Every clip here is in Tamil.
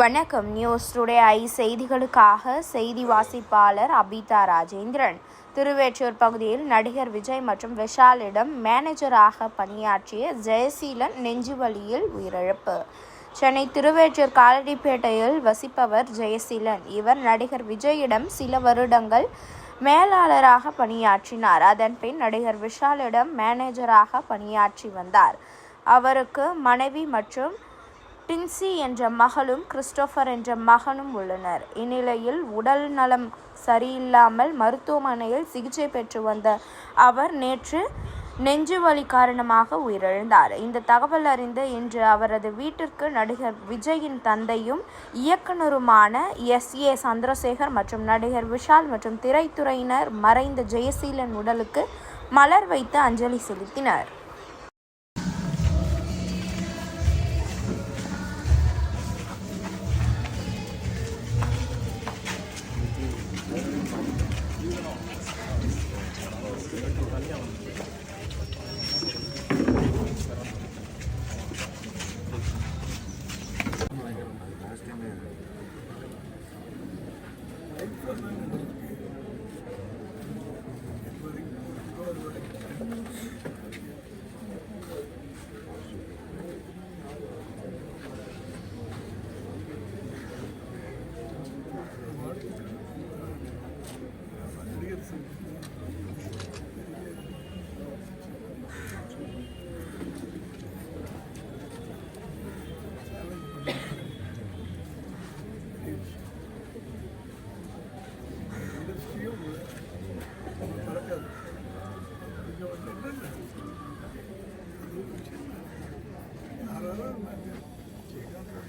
வணக்கம். நியூஸ் டுடே ஐ செய்திகளுக்காக செய்தி வாசிப்பாளர் அபிதா ராஜேந்திரன். திருவேற்றூர் பகுதியில் நடிகர் விஜய் மற்றும் விஷாலிடம் மேனேஜராக பணியாற்றிய ஜெயசீலன் நெஞ்சுவலியில் உயிரிழப்பு. சென்னை திருவேற்றூர் காலடிப்பேட்டையில் வசிப்பவர் ஜெயசீலன். இவர் நடிகர் விஜயிடம் சில வருடங்கள் மேலாளராக பணியாற்றினார். அதன் பின் நடிகர் விஷாலிடம் மேனேஜராக பணியாற்றி வந்தார். அவருக்கு மனைவி மற்றும் டின்சி என்ற மகளும் கிறிஸ்டோஃபர் என்ற மகனும் உள்ளனர். இந்நிலையில் உடல் நலம் சரியில்லாமல் மருத்துவமனையில் சிகிச்சை பெற்று வந்த அவர் நேற்று நெஞ்சுவலி காரணமாக உயிரிழந்தார். இந்த தகவல் அறிந்து இன்று அவரது வீட்டிற்கு நடிகர் விஜயின் தந்தையும் இயக்குனருமான எஸ். ஏ. சந்திரசேகர் மற்றும் நடிகர் விஷால் மற்றும் திரைத்துறையினர் மறைந்த ஜெயசீலன் உடலுக்கு மலர் வைத்து அஞ்சலி செலுத்தினர்.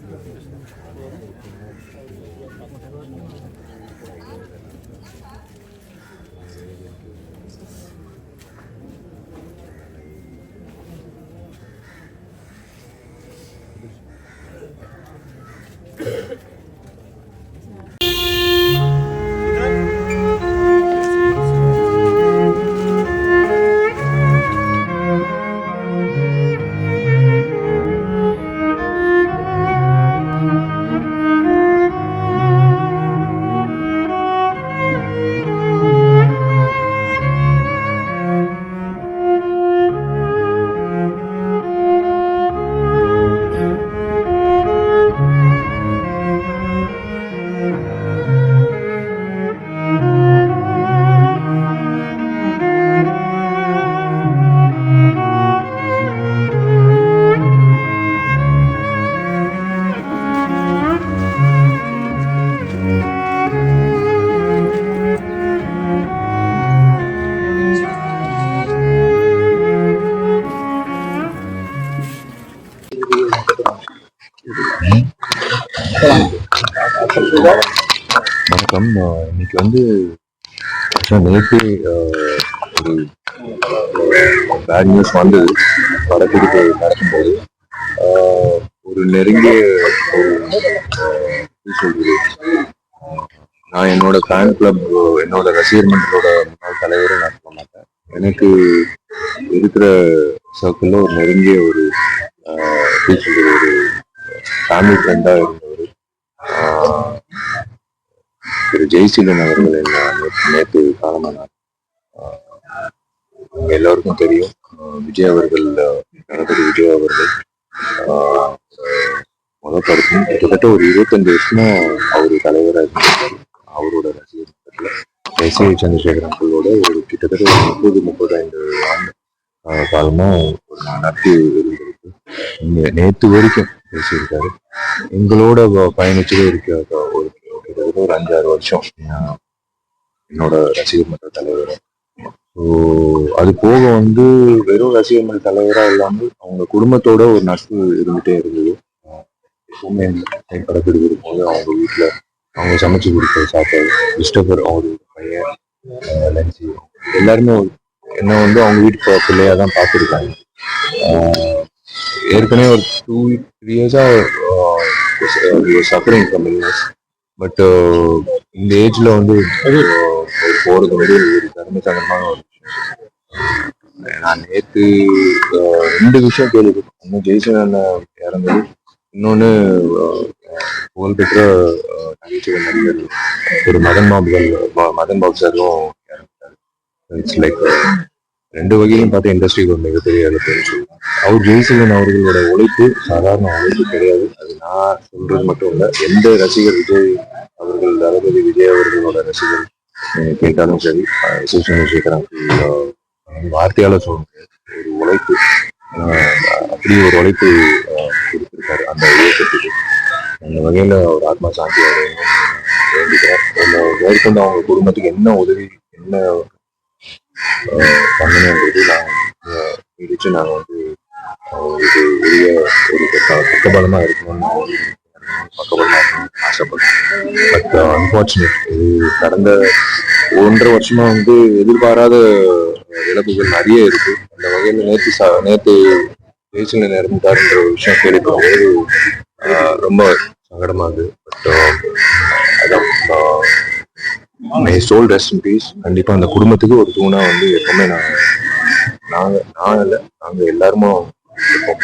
வணக்கம் அஹ் இன்னைக்கு வந்து நேற்று ஒரு பேட் நியூஸ் வந்தது படப்பிடிப்பு நடக்கும்போது ஒரு நெருங்கிய சொல்றது? நான் என்னோட ஃபேன் கிளப் என்னோட ரசிகர் மன்றத்தோட முன்னாள் தலைவரை நான் சொல்ல மாட்டேன். எனக்கு இருக்கிற சர்க்கிளில் ஒரு நெருங்கிய ஒரு சொல்றது ஒரு ஃபேமிலி ஃப்ரெண்டாக இருந்த திரு ஜெய்சீலன் அவர்கள் என்ன? நேற்று- காலமான காலமானார் ஆஹ், எல்லாருக்கும் தெரியும். விஜய் அவர்கள் ஆஹ், தளபதி விஜய் அவர்கள் ஆஹ், முதல் கிட்டத்தட்ட ஒரு இருபத்தஞ்சு வருஷமா அவரு தலைவராக இருந்தார் அவரோட ரசிகர் மன்றத்துல எஸ் ஏ சந்திரசேகர் ஒரு கிட்டத்தட்ட ஒரு முப்பது முப்பத்தைந்து ஆண்டு காலமா ஒரு நட்பு இருந்திருக்கு. இங்க நேத்து வரைக்கும் பேசியிருக்காரு. எங்களோட பயணிச்சதே இருக்க ஒரு ஒரு அஞ்சாறு வருஷம். என்னோட ரசிகர் மன்ற தலைவர். ஸோ அது போக வந்து வெறும் ரசிகர் மன்ற தலைவராக இல்லாமல் அவங்க குடும்பத்தோட ஒரு நட்பு இருந்துட்டே இருந்தது எப்பவுமே டைம் போது இருக்கும்போது அவங்க வீட்டில் அவங்க சமைச்சு கொடுத்த சாப்பாடு கிறிஸ்டபர் அவரு பையன் லஞ்சி. எல்லாருமே என்ன வந்து அவங்க வீட்டு பிள்ளையாக தான் பார்த்துருக்காங்க. ஏற்கனவே ஒரு டூ த்ரீ இயர்ஸாக சஃபரிங் ஃப்ரம் இல்னஸ் பட் இந்த ஏஜ்ல வந்து ஆஹ் ஒரு போறது வந்து ஒரு தர்ம சங்கடமான ஒரு விஷயம் நான் நேத்து ரெண்டு விஷயம் கேள்விப்பட்டேன். ஒன்று ஜெய்சன் அண்ணன் இறந்தது இன்னொன்று புகழ்பெற்ற நகைச்சுவை நடிகர் ஒரு மதன் பாபுகள் மதன் பாபு சாரும் இறந்துட்டாரு. இட்ஸ் லைக் ரெண்டு வகையிலும் பார்த்து இண்டஸ்ட்ரிக்கு ஒரு மிகப்பெரிய இழப்புன்னு சொல்லலாம் அவர் ஜெய்சலன் அவர்களோட உழைப்பு சாதாரண உழைப்பு கிடையாது. அது நான் சொல்றது மட்டும் இல்லை எந்த ரசிகர் விஜய் அவர்கள் தளபதி விஜய் அவர்களோட ரசிகர் கேட்டாலும் சரி எஸ் வார்த்தையால சொல்ல ஒரு உழைப்பு அப்படி ஒரு உழைப்பு கொடுத்துருக்காரு கொடுத்திருக்காரு. அந்த இயக்கத்துக்கு அந்த வகையில ஒரு ஆத்மா சாந்தி வேண்டிக்கிறேன் மேற்கொண்டு அவங்க குடும்பத்துக்கு என்ன உதவி என்ன நாங்கள் நாங்கள் வந்து அவங்களுக்கு உரிய ஒரு பக்க- பக்கபலமா இருக்கணும்னு நான் வந்து பக்கபலமா பட் அன்பார்ச்சுனேட் uh, இது கடந்த ஒன்றரை வருஷமா வந்து எதிர்பாராத இழப்புகள் நிறைய இருக்கு. அந்த வகையில் நேற்று ச நேற்று ஜெயிச்சல் நேர்ந்தாருன்ற ஒரு விஷயம் கேள்விப்படும்போது ரொம்ப சங்கடமா இருக்கு. பட் uh, அதான் may soul rest in peace கண்டிப்பா அந்த குடும்பத்துக்கு ஒரு தூணா வந்து எப்பவுமே நான் நாங்க நான் இல்லை நாங்க எல்லாருமா இருக்கோம்